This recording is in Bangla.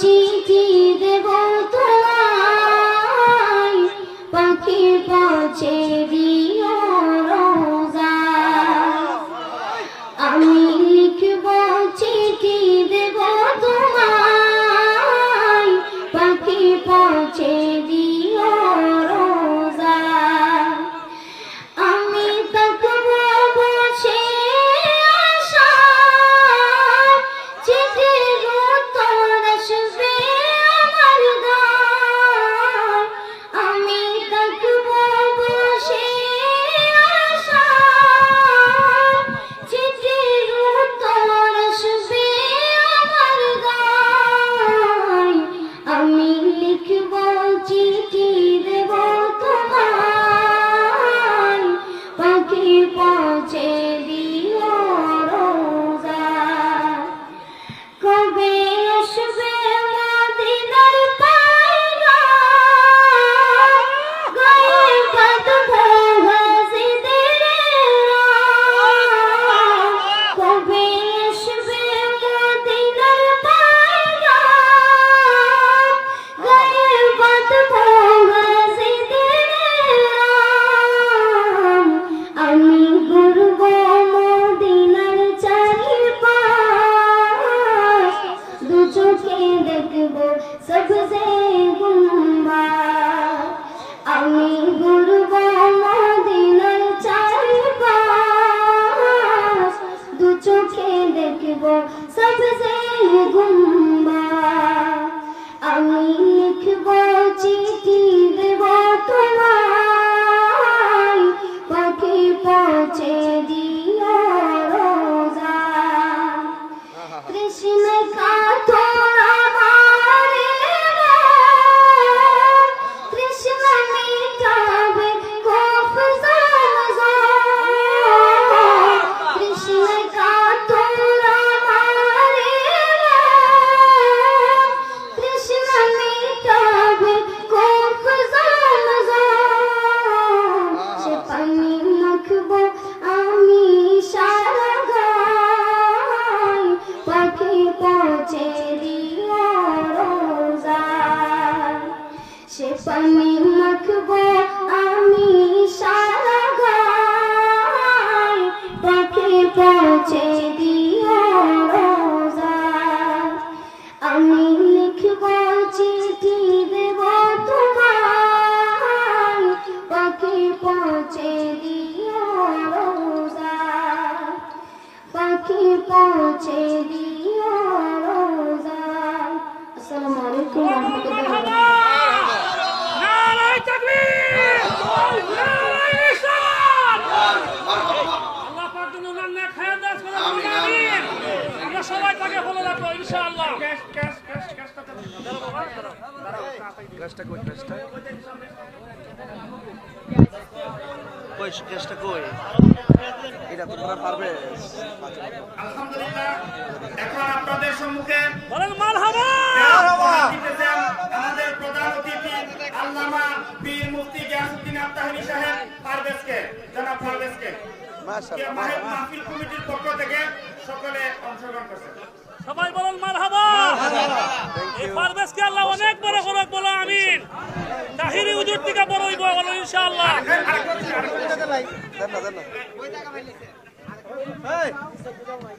চিঠি দেব তোমায় পাখি পৌঁছে পাখি পৌঁছে সবসে গুম্বা। আমি ঘুরব মদিনার চারিপাশ। দু চোখে দেখব সবসে গুম্বা। সে পানি মাখবো আমি সারা গায় পাখি পৌঁছে দিও আমি লিখব চিঠি দেব তোমায়। পাখি পৌঁছে দিও পাখি পৌঁছে দিও তাকে ফলো রাখব ইনশাআল্লাহ। ক্যাশ ক্যাশ ক্যাশ ক্যাশটা দাও। বাবা দাও গ্যাসটা কই গ্যাসটা কই গ্যাসটা কই? এটা তোমরা পারবে। আলহামদুলিল্লাহ এখন আপনাদের সম্মুখে বলেন মারহাবা! দিতেছেন আমাদের প্রধান অতিথি আল্লামা পীর মুফতি গিয়াসউদ্দিন আত্তাহারি সাহেব পারভেজকে জনাব পারভেজকে। মাহফিল কমিটির পক্ষ থেকে সকলে অংশগ্রহণ করছেন সবাই বলেন মারহাবা এই পারভেজকে আল্লাহ অনেক বড় করুক বলো আমিন। তাহিরি হুজুর থেকে বড় হইব বলো ইনশাআল্লাহ। না